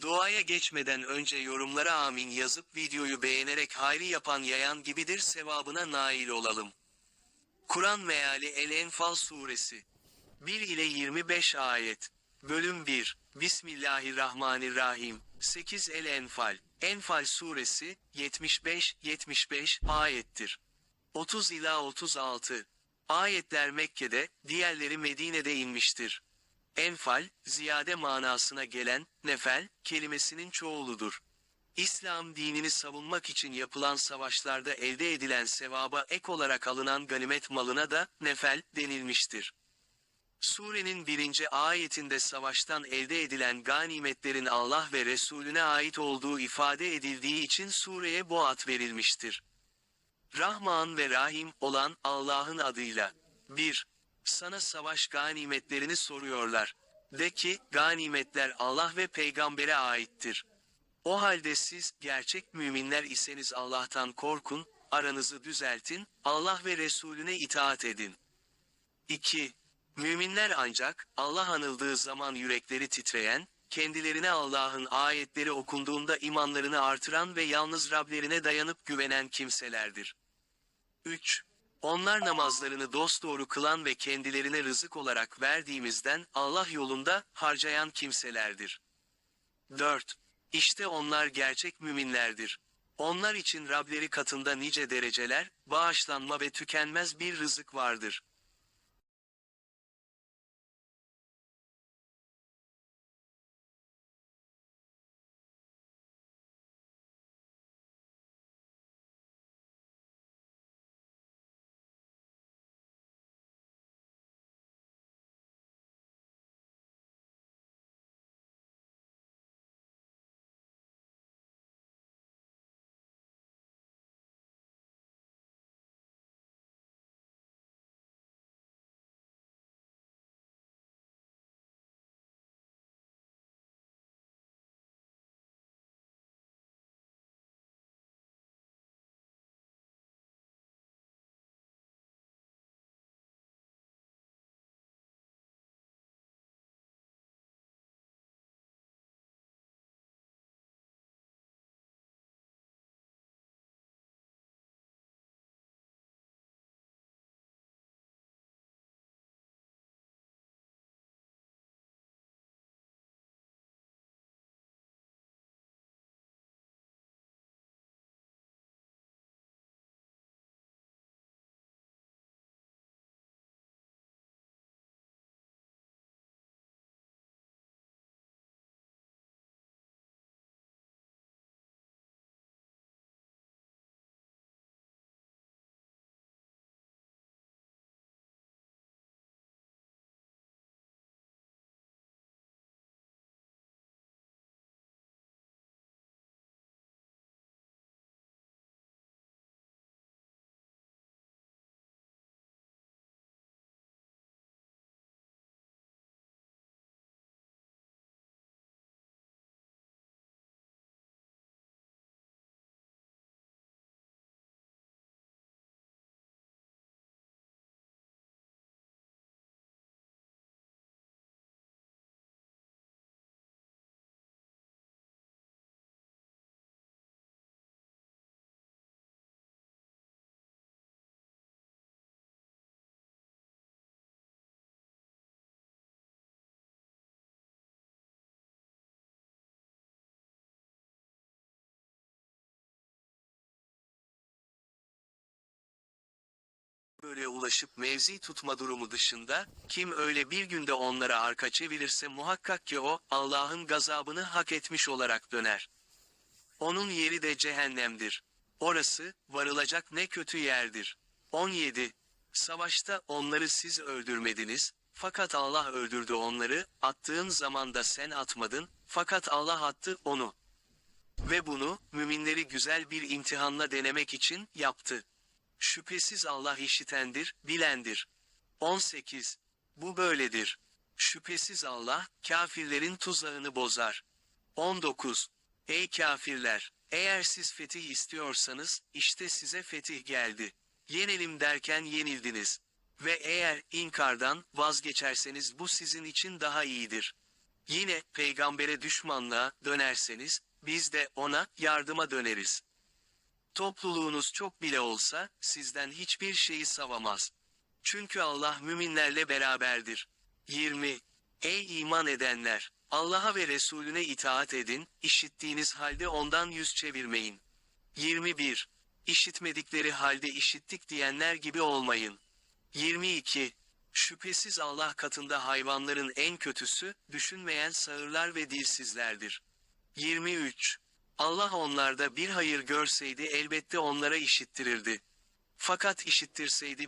Duaya geçmeden önce yorumlara amin yazıp videoyu beğenerek hayri yapan yayan gibidir sevabına nail olalım. Kur'an meali El-Enfal suresi 1 ile 25 ayet. Bölüm 1. Bismillahirrahmanirrahim. 8 El-Enfal. Enfal suresi 75-75 ayettir. 30 ila 36. Ayetler Mekke'de, diğerleri Medine'de inmiştir. Enfal, ziyade manasına gelen, nefel, kelimesinin çoğuludur. İslam dinini savunmak için yapılan savaşlarda elde edilen sevaba ek olarak alınan ganimet malına da nefel denilmiştir. Surenin birinci ayetinde savaştan elde edilen ganimetlerin Allah ve Resulüne ait olduğu ifade edildiği için sureye bu ad verilmiştir. Rahman ve Rahim olan Allah'ın adıyla. 1. Sana savaş ganimetlerini soruyorlar. De ki, ganimetler Allah ve peygambere aittir. O halde siz, gerçek müminler iseniz Allah'tan korkun, aranızı düzeltin, Allah ve Resulüne itaat edin. 2. Müminler ancak, Allah anıldığı zaman yürekleri titreyen, kendilerine Allah'ın ayetleri okunduğunda imanlarını artıran ve yalnız Rablerine dayanıp güvenen kimselerdir. 3. Onlar namazlarını dosdoğru kılan ve kendilerine rızık olarak verdiğimizden Allah yolunda harcayan kimselerdir. 4. İşte onlar gerçek müminlerdir. Onlar için Rableri katında nice dereceler, bağışlanma ve tükenmez bir rızık vardır. Böyle ulaşıp mevzi tutma durumu dışında, kim öyle bir günde onlara arka çevirirse muhakkak ki o, Allah'ın gazabını hak etmiş olarak döner. Onun yeri de cehennemdir. Orası, varılacak ne kötü yerdir. 17. Savaşta onları siz öldürmediniz, fakat Allah öldürdü onları, attığın zaman da sen atmadın, fakat Allah attı onu. Ve bunu, müminleri güzel bir imtihanla denemek için, yaptı. Şüphesiz Allah işitendir, bilendir. 18. Bu böyledir. Şüphesiz Allah, kafirlerin tuzağını bozar. 19. Ey kafirler! Eğer siz fetih istiyorsanız, işte size fetih geldi. Yenelim derken yenildiniz. Ve eğer inkardan vazgeçerseniz bu sizin için daha iyidir. Yine peygambere düşmanlığa dönerseniz biz de ona yardıma döneriz. Topluluğunuz çok bile olsa sizden hiçbir şeyi savamaz. Çünkü Allah müminlerle beraberdir. 20. Ey iman edenler! Allah'a ve Resulüne itaat edin, işittiğiniz halde ondan yüz çevirmeyin. 21. İşitmedikleri halde işittik diyenler gibi olmayın. 22. Şüphesiz Allah katında hayvanların en kötüsü, düşünmeyen sağırlar ve dilsizlerdir. 23. Allah onlarda bir hayır görseydi elbette onlara işittirirdi. Fakat işittirseydi